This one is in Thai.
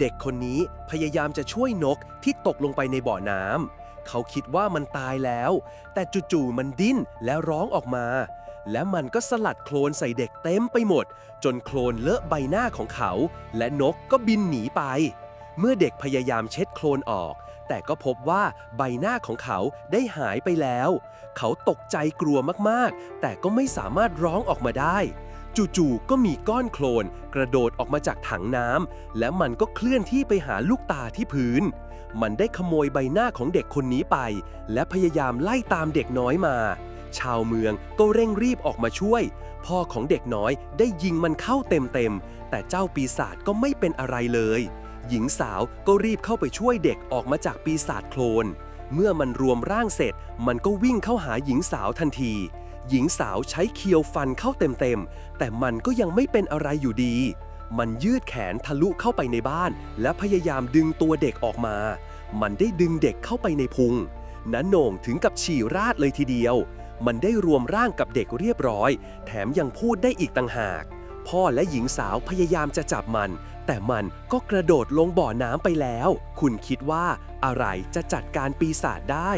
เด็กคนนี้พยายามจะช่วยนกที่ตกลงไปในบ่อน้ำเขาคิดว่ามันตายแล้ว แต่จู่ๆมันดิ้นและร้องออกมา และมันก็สลัดโคลนใส่เด็กเต็มไปหมด จนโคลนเลอะใบหน้าของเขา และนกก็บินหนีไป เมื่อเด็กพยายามเช็ดโคลนออก แต่ก็พบว่าใบหน้าของเขาได้หายไปแล้ว เขาตกใจกลัวมากๆ แต่ก็ไม่สามารถร้องออกมาได้ จู่ๆก็มีก้อนโคลนกระโดดออกมาจากถังน้ำและมันก็เคลื่อนที่ไปหาลูกตาที่พื้น มันได้ขโมยใบหน้าของเด็กคนนี้ไป และพยายามไล่ตามเด็กน้อยมา ชาวเมืองก็เร่งรีบออกมาช่วย พ่อของเด็กน้อยได้ยิงมันเข้าเต็มๆ แต่เจ้าปีศาจก็ไม่เป็นอะไรเลย หญิงสาวก็รีบเข้าไปช่วยเด็กออกมาจากปีศาจโคลนเมื่อมันรวมร่างเสร็จ มันก็วิ่งเข้าหาหญิงสาวทันที หญิงสาวใช้เคียวฟันเข้าเต็มๆ แต่มันก็ยังไม่เป็นอะไรอยู่ดี มันยืดแขนทะลุเข้าไปในบ้าน และพยายามดึงตัวเด็กออกมา มันได้ดึงเด็กเข้าไปในพุงนันโหน่งถึงกับฉี่ราดเลยทีเดียว มันได้รวมร่างกับเด็กเรียบร้อย แถมยังพูดได้อีกต่างหาก พ่อและหญิงสาวพยายามจะจับมัน แต่มันก็กระโดดลงบ่อน้ำไปแล้ว คุณคิดว่าอะไรจะจัดการปีศาจได้